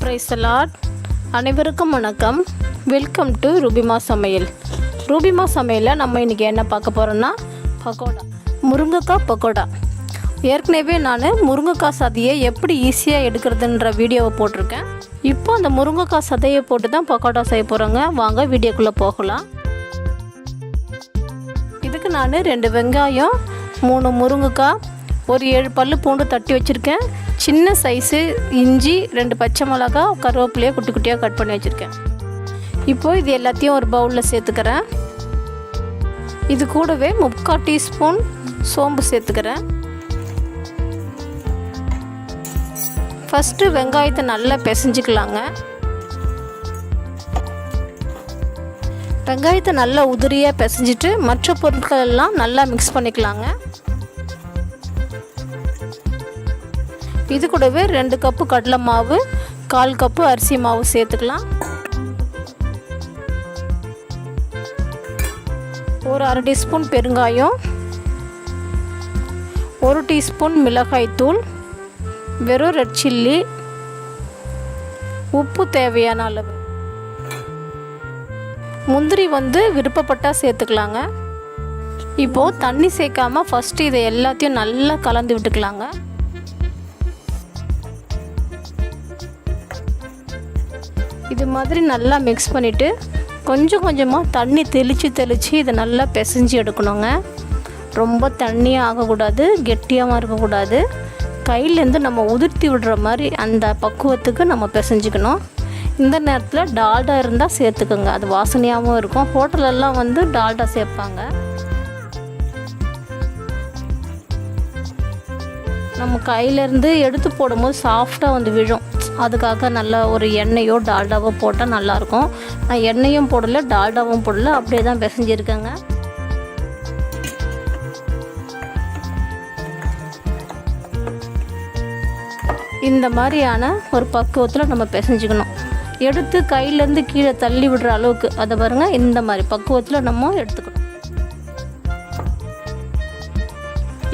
Price Lord அனைவருக்கும் வணக்கம். Welcome to Rubima சமையல் ரூபிமா சமையலில் நம்ம இன்றைக்கி என்ன பார்க்க போகிறோன்னா பக்கோடா முருங்கைக்காய் பக்கோடா ஏற்கனவே நான் முருங்கைக்காய் சதையை எப்படி ஈஸியாக எடுக்கிறதுன்ற வீடியோவை போட்டிருக்கேன். இப்போ அந்த முருங்கைக்காய் சதையை போட்டு தான் பக்கோடா செய்ய போகிறோங்க வாங்க வீடியோக்குள்ளே போகலாம். இதுக்கு நான் ரெண்டு வெங்காயம் மூணு முருங்கைக்காய் ஒரு ஏழு பல் பூண்டு தட்டி வச்சுருக்கேன். சின்ன சைஸு இஞ்சி ரெண்டு பச்சை மிளகா கருவேப்பிலையை குட்டி குட்டியாக கட் பண்ணி வச்சுருக்கேன். இப்போது இது எல்லாத்தையும் ஒரு பவுலில் சேர்த்துக்கிறேன். இது கூடவே முக்கால் டீஸ்பூன் சோம்பு சேர்த்துக்கிறேன். ஃபஸ்ட்டு வெங்காயத்தை நல்லா பிசைஞ்சிக்கலாங்க. வெங்காயத்தை நல்லா உதிரியாக பிசைஞ்சிட்டு மற்ற பொருட்கள் எல்லாம் நல்லா மிக்ஸ் பண்ணிக்கலாங்க. இது கூடவே ரெண்டு கப்பு கடலை மாவு கால் கப்பு அரிசி மாவு சேர்த்துக்கலாம். ஒரு அரை டீஸ்பூன் பெருங்காயம் ஒரு டீஸ்பூன் மிளகாய்த்தூள் வெறும் ரெட் சில்லி உப்பு தேவையான அளவு. முந்திரி வந்து விருப்பப்பட்டால் சேர்த்துக்கலாங்க. இப்போது தண்ணி சேர்க்காம ஃபஸ்ட்டு இதை எல்லாத்தையும் நல்லா கலந்து விட்டுக்கலாங்க. இது மாதிரி நல்லா மிக்ஸ் பண்ணிவிட்டு கொஞ்சம் கொஞ்சமாக தண்ணி தெளித்து தெளித்து இதை நல்லா பிசைஞ்சு எடுக்கணுங்க. ரொம்ப தண்ணியாக ஆகக்கூடாது கெட்டியாகவும் இருக்கக்கூடாது. கையிலேருந்து நம்ம உதிர்த்தி விடுற மாதிரி அந்த பக்குவத்துக்கு நம்ம பிசைஞ்சிக்கணும். இந்த நேரத்தில் டால்டா இருந்தால் சேர்த்துக்கோங்க. அது வாசனையாகவும் இருக்கும். ஹோட்டலெல்லாம் வந்து டால்டா சேர்ப்பாங்க. நம்ம கையிலேருந்து எடுத்து போடும்போது சாஃப்டாக வந்து விழும். அதுக்காக நல்லா ஒரு எண்ணெயோ டால்டாவோ போட்டால் நல்லாயிருக்கும். நான் எண்ணெயும் போடலை டால்டாவும் போடல அப்படியே தான் பிசைஞ்சிருக்கேங்க. இந்த மாதிரியான ஒரு பக்குவத்தில் நம்ம பிசைஞ்சுக்கணும். எடுத்து கையிலேருந்து கீழே தள்ளி விடுற அளவுக்கு. அதை பாருங்கள் இந்த மாதிரி பக்குவத்தில் நம்ம எடுத்துக்கணும்.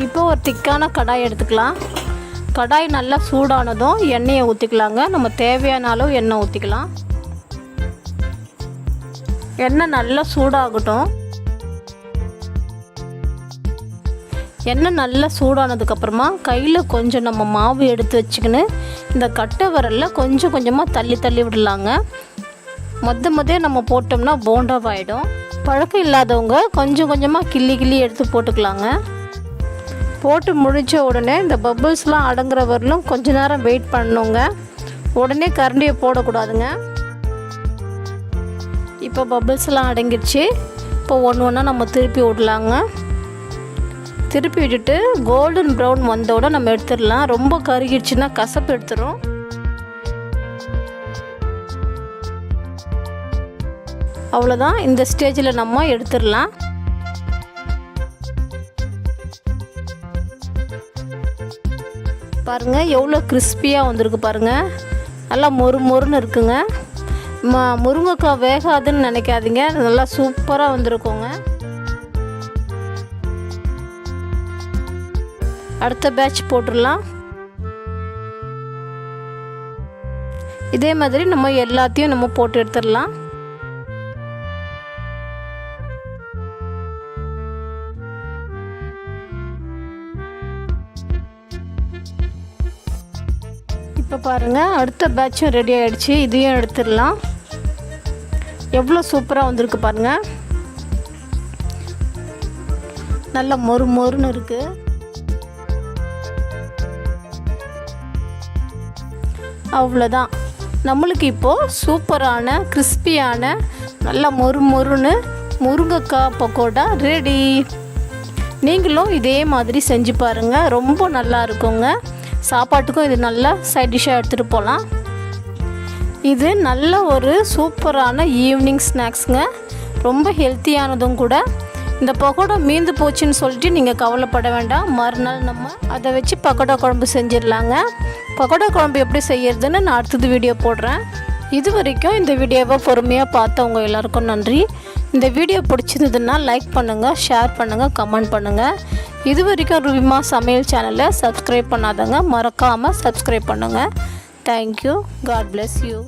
இப்போ ஒரு திக்கான கடாய் எடுத்துக்கலாம். கடாய் நல்லா சூடானதும் எண்ணெயை ஊற்றிக்கலாங்க நம்ம தேவையான அளவு எண்ணெய் ஊற்றிக்கலாம் எண்ணெய் நல்லா சூடாகட்டும். எண்ணெய் நல்லா சூடானதுக்கப்புறமா கையில் கொஞ்சம் நம்ம மாவு எடுத்து வச்சுக்கின்னு இந்த கட்டை விரலில் கொஞ்சம் கொஞ்சமாக தள்ளி தள்ளி விடலாங்க. மொத்த மொதல் நம்ம போட்டோம்னா போண்டாவாயிடும். பழக்கம் இல்லாதவங்க கொஞ்சம் கொஞ்சமாக கிள்ளி கிள்ளி எடுத்து போட்டுக்கலாங்க. போட்டு முடித்த உடனே இந்த பப்புள்ஸ்லாம் அடங்குற வரலும் கொஞ்ச நேரம் வெயிட் பண்ணணுங்க உடனே கரண்டியை போடக்கூடாதுங்க. இப்போ பப்புள்ஸ்லாம் அடங்கிடுச்சு. இப்போ ஒன்று ஒன்றா நம்ம திருப்பி விடலாங்க. திருப்பி விட்டுட்டு கோல்டன் ப்ரௌன் வந்தோட நம்ம எடுத்துடலாம். ரொம்ப கருகிடுச்சுன்னா கசப்பு எடுத்துரும். அவ்வளோதான் இந்த ஸ்டேஜில் நம்ம எடுத்துடலாம். பாருங்கள் எவ்வளோ கிறிஸ்பியாக வந்திருக்கு பாருங்கள் நல்லா மொறு மொறுன்னு இருக்குங்க. ம முருங்கைக்காய் வேகாதுன்னு நினைக்காதீங்க. நல்லா சூப்பராக வந்திருக்குங்க. அடுத்த பேட்ச் போட்டுடலாம். இதே மாதிரி நம்ம எல்லாத்தையும் நம்ம போட்டு எடுத்துடலாம். இப்போ பாருங்கள் அடுத்த பேட்சும் ரெடி ஆகிடுச்சு இதையும் எடுத்துடலாம். எவ்வளோ சூப்பராக வந்திருக்கு பாருங்கள் நல்ல மொறு மொறுன்னு இருக்குது அவ்வளோதான் நம்மளுக்கு இப்போது சூப்பரான கிறிஸ்பியான நல்ல மொறு மொறுன்னு முருங்கைக்காய் பக்கோடா ரெடி நீங்களும் இதே மாதிரி செஞ்சு பாருங்கள் ரொம்ப நல்லா இருக்குங்க. சாப்பாட்டுக்கும் இது நல்லா சைட் டிஷ்ஷாக எடுத்துகிட்டு போகலாம் இது நல்ல ஒரு சூப்பரான ஈவினிங் ஸ்நாக்ஸுங்க ரொம்ப ஹெல்த்தியானதும் கூட. இந்த பக்கோடா மீந்து போச்சுன்னு சொல்லிட்டு நீங்கள் கவலைப்பட வேண்டாம். மறுநாள் நம்ம அதை வச்சு பக்கோடா குழம்பு செஞ்சிடலாங்க. பக்கோடா குழம்பு எப்படி செய்யறதுன்னு நான் அடுத்தது வீடியோ போடுறேன். இது வரைக்கும் இந்த வீடியோவை பொறுமையாக பார்த்தவங்க எல்லாருக்கும் நன்றி. இந்த வீடியோ பிடிச்சிருந்ததுன்னா லைக் பண்ணுங்கள் ஷேர் பண்ணுங்கள் கமெண்ட் பண்ணுங்கள் இது வரைக்கும் ருவிமா சமையல் சேனலை சப்ஸ்கிரைப் பண்ணாதங்க மறக்காமல் சப்ஸ்கிரைப் பண்ணுங்கள் தேங்க்யூ காட் பிளெஸ் யூ